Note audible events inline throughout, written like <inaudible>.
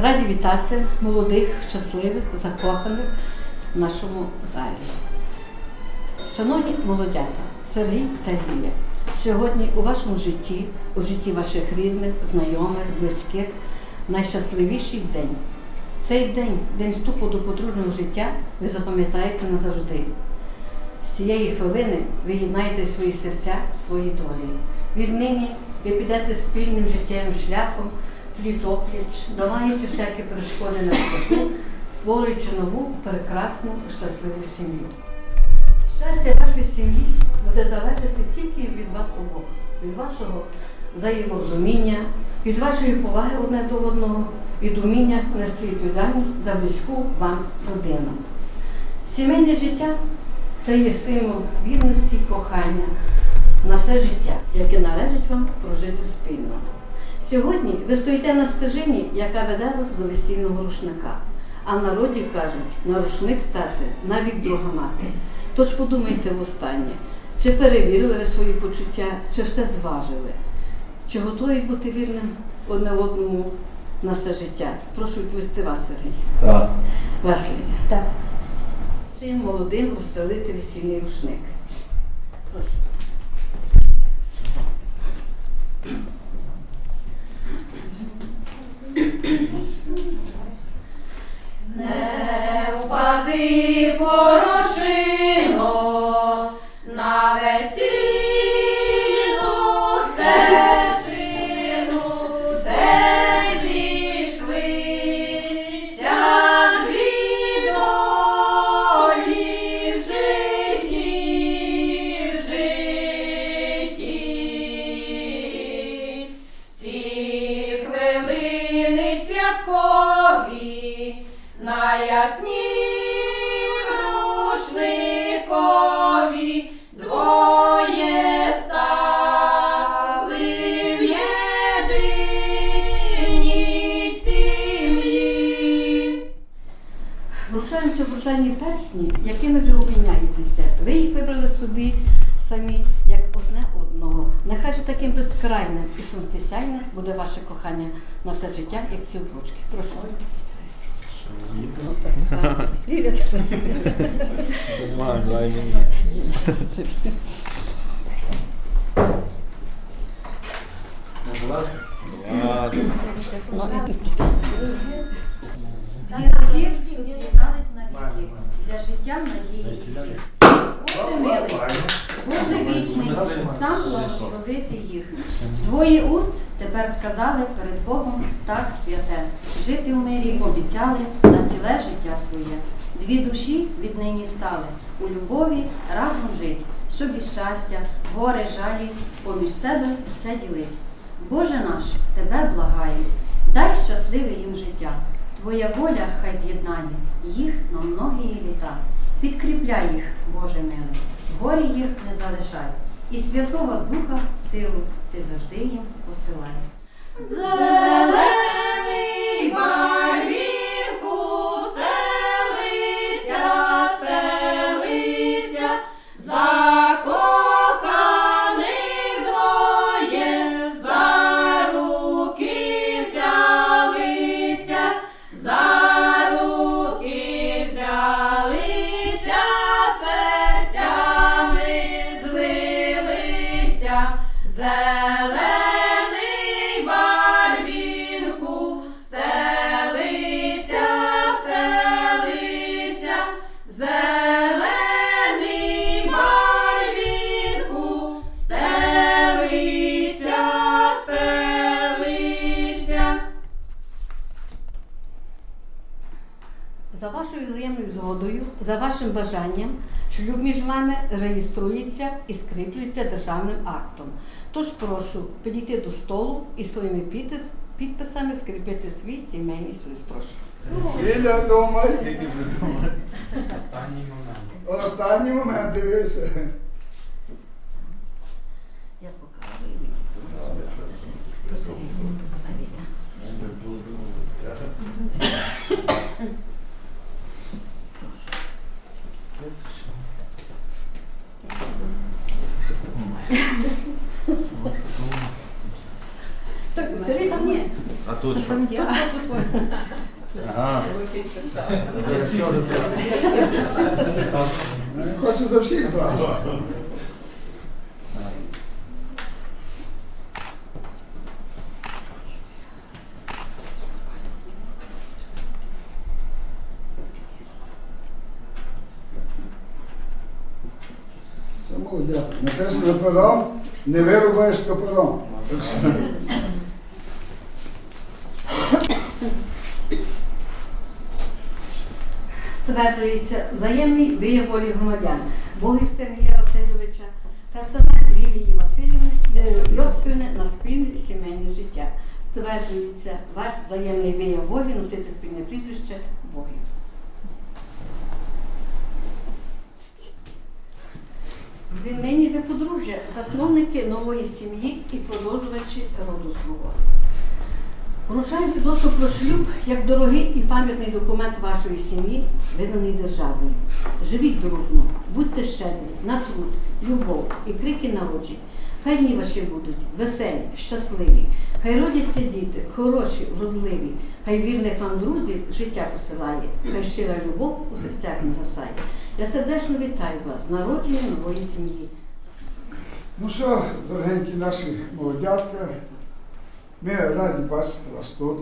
Раді вітати молодих, щасливих, закоханих в нашому залі. Шановні молодята, Сергій та Лілія, сьогодні у вашому житті, у житті ваших рідних, знайомих, близьких, найщасливіший день. Цей день, день вступу до подружнього життя, ви запам'ятаєте назавжди. З цієї хвилини ви єднаєте свої серця, свої долі. Віднині ви підете спільним життєвим шляхом, пліч-опліч, долаючи всякі перешкоди на шляху, створюючи нову, прекрасну, щасливу сім'ю. Щастя вашої сім'ї буде залежати тільки від вас обох, від вашого взаєморозуміння, від вашої поваги одне до одного, від уміння нести відповідальність за близьку вам родину. Сімейне життя це є символ вірності, кохання на все життя, яке належить вам прожити спільно. Сьогодні ви стоїте на стежині, яка веде вас до весільного рушника. А в народі кажуть, на рушник стати навіть друга мати. Тож подумайте востаннє, чи перевірили ви свої почуття, чи все зважили, чи готові бути вірним одне одному на все життя. Прошу відповісти вас, Сергій. Так. Ваш Лілія. Так. Чим молодим розстелити весільний рушник. Прошу. Не впади порошино і сонцесяйним буде ваше кохання на все життя, як ці обручки. Прошу. Для життя надії. Боже милий, Боже вічний, сам благословити їх. Двоє уст тепер сказали перед Богом так святе. Жити в мирі обіцяли на ціле життя своє. Дві душі віднині стали у любові разом жить, щоб із щастя, горе, жалі, поміж себе все ділить. Боже наш, тебе благаю, дай щасливе їм життя. Твоя воля хай з'єднає їх на многії літа. Підкріпляй їх, Боже милий, горі їх не залишай, і Святого Духа силу ти завжди їм посилай. Зелений барвінку бажанням, шлюб між вами реєструється і скріплюється державним актом. Тож прошу підійти до столу і своїми підпис- підписами скріпити свій сімейний союз. Прошу. Біля дома. Вже думати? Останній момент дивися. Я покажу і мені. До Сергія. Марія. Так, Сергій там є. А тут що? Там тут. Ага. Я Хоче за всіх зразу. Не вирубаєш топором. Стверджується взаємний вияв волі громадян Богів Сергія Васильовича та сина Лілії Васильівни е, Йосипівни на спільне сімейне життя. Стверджується ваш взаємний вияв волі носити спільне прізвище Богів. Нині ви подружжя, засновники нової сім'ї і продовжувачі роду свого. Вручаємо свідоцтво про шлюб як дорогий і пам'ятний документ вашої сім'ї, визнаний державою. Живіть дружно, будьте щедрі, на труд, любов і крики народжень. Хай дні ваші будуть веселі, щасливі, хай родяться діти, хороші, вродливі, хай вірних вам друзів життя посилає, хай щира любов у серцях не засає. Я сердечно вітаю вас з народженням нової сім'ї. Ну що, дорогенькі наші молодятка, раді бачити вас тут.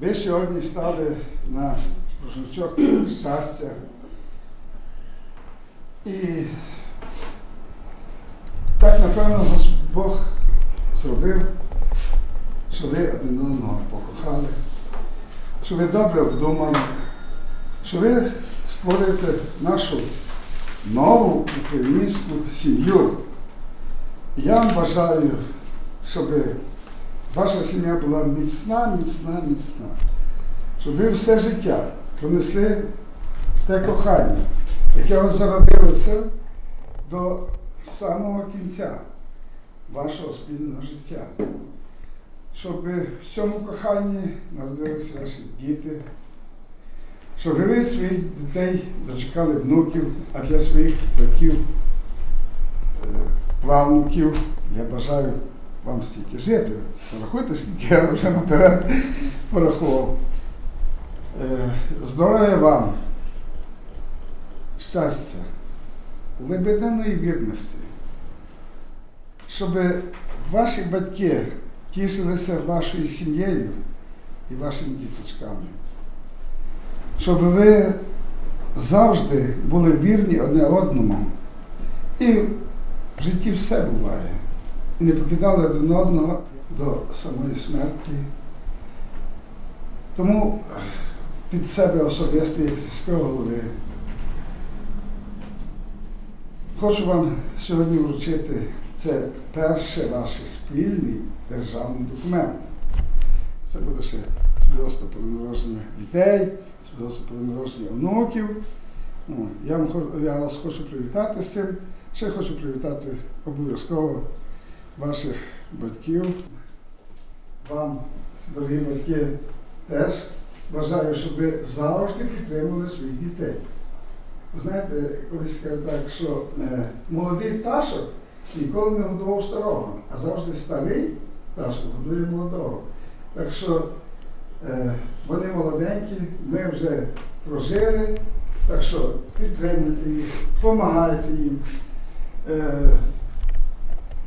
Ви сьогодні стали на рушничок щастя. І так, напевно, Бог зробив, що ви один одного покохали, що ви добре обдумали, що ви створюєте нашу нову українську сім'ю. Я вам бажаю, щоб ваша сім'я була міцна, міцна, міцна. Щоб ви все життя пронесли те кохання, яке у вас зародилося до самого кінця вашого спільного життя. Щоб в цьому коханні народилися ваші діти, щоб ви своїх дітей дочекали внуків, а для своїх батьків, е, правнуків я бажаю вам стільки жити. Порахуйте, скільки я вже наперед порахував. Е, Здоров'я вам, щастя, лебединої вірності, щоб ваші батьки тішилися вашою сім'єю і вашими діточками щоб ви завжди були вірні одне одному. І в житті все буває. І не покидали один одного до самої смерті. Тому від себе особисто, як сільського голови, хочу вам сьогодні вручити це перший ваш спільний державний документ. Це буде ще свідоцтво про народження дітей, свідоцтво про народження внуків. Ну, Я, вам, я вас хочу привітати з цим. Ще хочу привітати обов'язково ваших батьків. Вам, дорогі батьки, теж бажаю, щоб ви завжди підтримували своїх дітей. Ви знаєте, колись кажуть так, що е, молодий пташок ніколи не годував старого, а завжди старий пташок годує молодого. Так що е, вони молоденькі, ми вже прожили, так що підтримуйте їх, допомагайте їм. Е,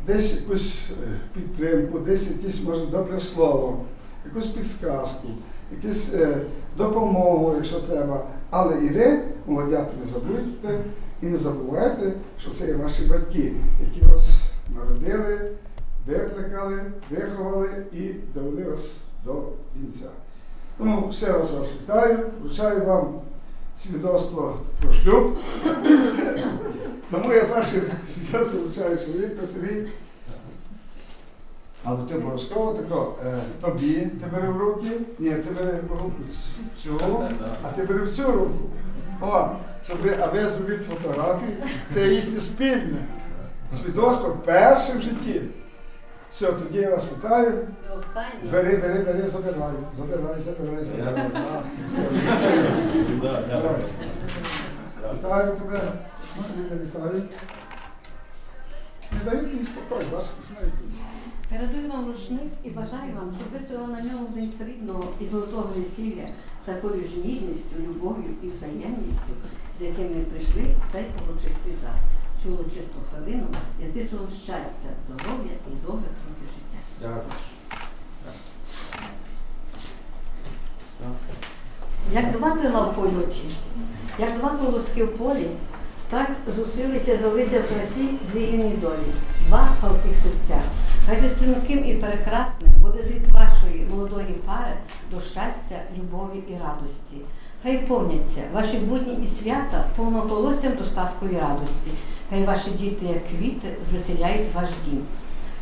десь якусь е, підтримку, десь якесь може добре слово, якусь підсказку, якусь е, допомогу, якщо треба. Але і ви, молодята, не забудьте і не забувайте, що це є ваші батьки, які вас народили, викликали, виховали і довели вас до кінця. Тому ще раз вас вітаю, вручаю вам свідоцтво про шлюб. Тому я перше свідоцтво вручаю чоловіку Сергій. Але ти обов'язково тако, е, тобі ти бери в руки, ні, ти бери в руку цю, а ти бери в цю руку. О, щоб ви, а ви зробіть фотографії, це їхнє спільне свідоцтво перше в житті. Все, тоді я вас вітаю. Бери, бери, бери, забирай, забирай, забирай, забирай. <laughs> Вітаю тебе. Ну, Ліля, Вітаю. Не дають мені спокою, бачите, знаєте. Передаю вам рушник і бажаю вам, щоб ви стояли на ньому в день срібного і золотого весілля з такою ж ніжністю, любов'ю і взаємністю, з якими ви прийшли в цей урочистий зал. Цю урочисту хвилину я зичу вам щастя, здоров'я і довгих років життя. Дякую. Як два крила в польоті, як два колоски в полі, так зустрілися, залися в красі дві рівні долі, два палких серця. Хай же стрімким і прекрасним буде зліт вашої молодої пари до щастя, любові і радості. Хай повняться ваші будні і свята повноколоссям достатку і радості. Хай ваші діти, як квіти, звеселяють ваш дім.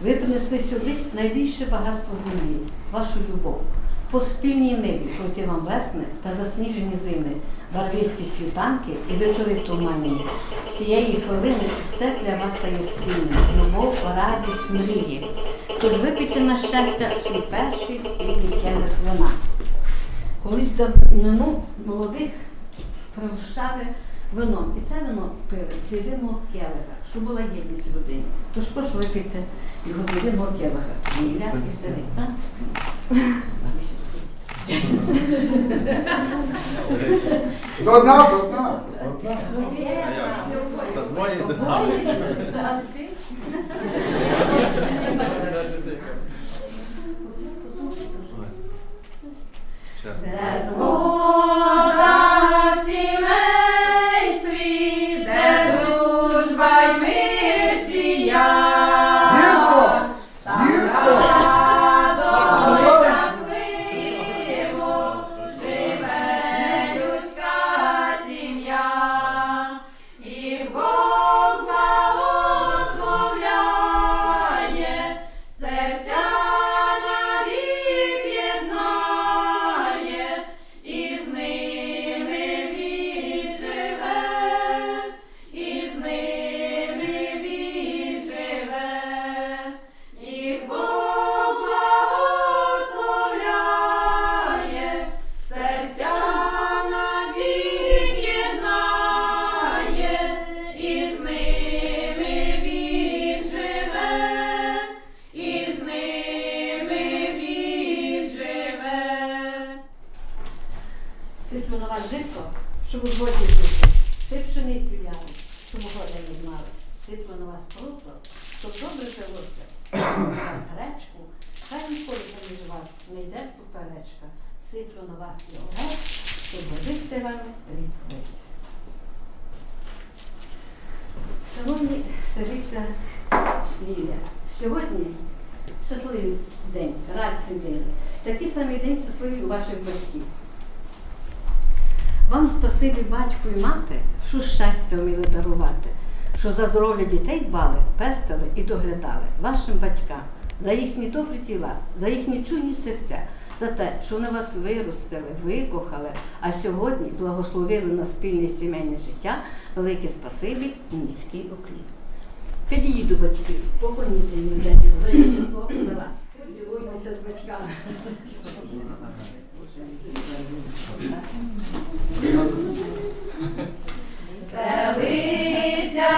Ви принесли сюди найбільше багатство землі, вашу любов. По спільній небі пройти вам весни та засніжені зими, барвисті світанки і вечори туманні. Цієї хвилини все для вас стає спільним. Любов, радість, мрії. Тож випийте на щастя свій перший спільний келих вина. Колись давнину молодих пригощали вином. І це вино пили з єдиного келиха, щоб була єдність в родині. Тож прошу випийте його з єдиного келиха. Міля і старий, одна, одна. до дна, до дна. Та двоє ти Сиплю на вас житко, щоб у боці жити. Ти пшеницю яли, щоб горя не знали. Сиплю на вас просо, щоб добре жилося. Сиплю на вас гречку, хай ніколи поміж вас не йде суперечка. Сиплю на вас і олег, щоб годився вам рід весь. Шановні Сергійка Ліля, сьогодні щасливий день, радісний день. Такий самий день щасливий у ваших батьків. Вам спасибі батьку і мати, що щастя вміли дарувати, що за здоров'я дітей дбали, пестили і доглядали вашим батькам за їхні добрі тіла, за їхні чуйні серця, за те, що вони вас виростили, викохали, а сьогодні благословили на спільне сімейне життя. Велике спасибі і низький уклін. Підійдіть до батьків, поклоніться їм за Поцілуйтеся з батьками. Селися.